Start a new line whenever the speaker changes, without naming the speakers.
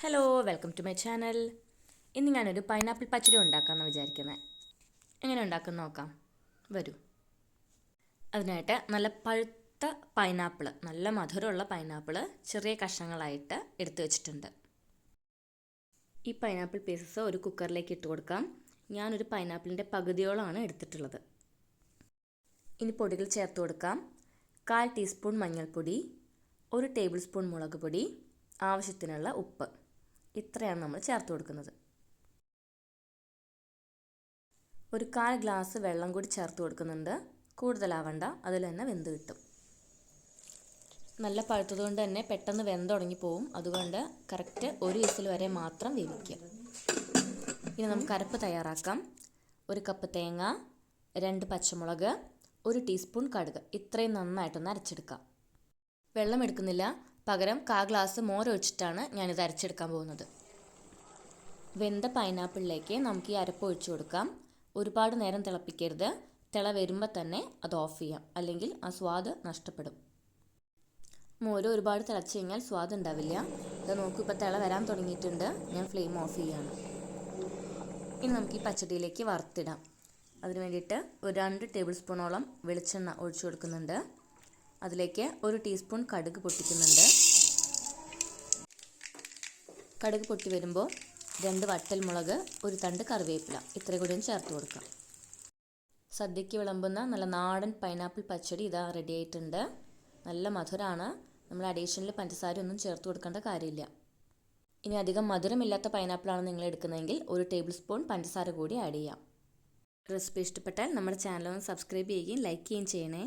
Hello welcome to my channel ഇന്ന് ഞാനൊരു pineapple പച്ചടി ഉണ്ടാക്കാമെന്ന് വിചാരിക്കുന്നത് എങ്ങനെ ഉണ്ടാക്കുന്ന നോക്കാം. വരൂ. അതിനായിട്ട് നല്ല പഴുത്ത പൈനാപ്പിൾ നല്ല മധുരമുള്ള പൈനാപ്പിൾ ചെറിയ കഷ്ണങ്ങളായിട്ട് എടുത്തു വെച്ചിട്ടുണ്ട്. ഈ പൈനാപ്പിൾ പീസസ് ഒരു കുക്കറിലേക്ക് ഇട്ട് കൊടുക്കാം. ഞാനൊരു പൈനാപ്പിളിന്റെ പകുതിയോളമാണ് എടുത്തിട്ടുള്ളത്. ഇനി പൊടികൾ ചേർത്ത് കൊടുക്കാം. കാൽ ടീസ്പൂൺ മഞ്ഞൾപ്പൊടി ഒരു ടേബിൾ സ്പൂൺ മുളക് പൊടി ആവശ്യത്തിനുള്ള ഉപ്പ്. ഇത്രയാണ് നമ്മൾ ചേർത്ത് കൊടുക്കുന്നത്. ഒരു കാൽ ഗ്ലാസ് വെള്ളം കൂടി ചേർത്ത് കൊടുക്കുന്നുണ്ട്. കൂടുതലാവണ്ട അതിൽ തന്നെ വെന്ത് കിട്ടും. നല്ല പഴുത്തതുകൊണ്ട് തന്നെ പെട്ടെന്ന് വെന്ത് തുടങ്ങി പോവും. അതുകൊണ്ട് കറക്റ്റ് ഒരു വിസിൽ വരെ മാത്രം വേവിക്കുക. ഇനി നമുക്ക് അരപ്പ് തയ്യാറാക്കാം. ഒരു കപ്പ് തേങ്ങ രണ്ട് പച്ചമുളക് ഒരു ടീസ്പൂൺ കടുക്. ഇത്രയും നന്നായിട്ടൊന്ന് അരച്ചെടുക്കാം. വെള്ളം എടുക്കുന്നില്ല. പകരം കാ ഗ്ലാസ് മോരൊഴിച്ചിട്ടാണ് ഞാനിത് അരച്ചെടുക്കാൻ പോകുന്നത്. വെന്ത പൈനാപ്പിളിലേക്ക് നമുക്ക് ഈ അരപ്പ് ഒഴിച്ചു കൊടുക്കാം. ഒരുപാട് നേരം തിളപ്പിക്കരുത്. തിള വരുമ്പോൾ തന്നെ അത് ഓഫ് ചെയ്യാം. അല്ലെങ്കിൽ ആ സ്വാദ് നഷ്ടപ്പെടും. മോര് ഒരുപാട് തിളച്ച് കഴിഞ്ഞാൽ സ്വാദ് ഉണ്ടാവില്ല. ഇത് നോക്കൂ ഇപ്പോൾ തിള വരാൻ തുടങ്ങിയിട്ടുണ്ട്. ഞാൻ ഫ്ലെയിം ഓഫ് ചെയ്യാണ്. ഇനി നമുക്ക് ഈ പച്ചടിയിലേക്ക് വറുത്തിടാം. അതിന് വേണ്ടിയിട്ട് ഒരു രണ്ട് ടേബിൾ സ്പൂണോളം വെളിച്ചെണ്ണ ഒഴിച്ചു കൊടുക്കുന്നുണ്ട്. അതിലേക്ക് ഒരു ടീസ്പൂൺ കടുക് പൊട്ടിക്കുന്നുണ്ട്. കടുക് പൊട്ടി വരുമ്പോൾ രണ്ട് വട്ടൽ മുളക് ഒരു തണ്ട് കറിവേപ്പില ഇത്രയും കൂടിയും ചേർത്ത് കൊടുക്കാം. സദ്യയ്ക്ക് വിളമ്പുന്ന നല്ല നാടൻ പൈനാപ്പിൾ പച്ചടി ഇതാ റെഡി ആയിട്ടുണ്ട്. നല്ല മധുരമാണ് നമ്മൾ അഡീഷണൽ പഞ്ചസാര ഒന്നും ചേർത്ത് കൊടുക്കേണ്ട കാര്യമില്ല. ഇനി അധികം മധുരമില്ലാത്ത പൈനാപ്പിളാണ് നിങ്ങൾ എടുക്കുന്നതെങ്കിൽ ഒരു ടേബിൾ സ്പൂൺ പഞ്ചസാര കൂടി ആഡ് ചെയ്യാം. റെസിപ്പി ഇഷ്ടപ്പെട്ടാൽ നമ്മുടെ ചാനൽ ഒന്ന് സബ്സ്ക്രൈബ് ചെയ്യുകയും ലൈക്ക് ചെയ്യുകയും ചെയ്യണേ.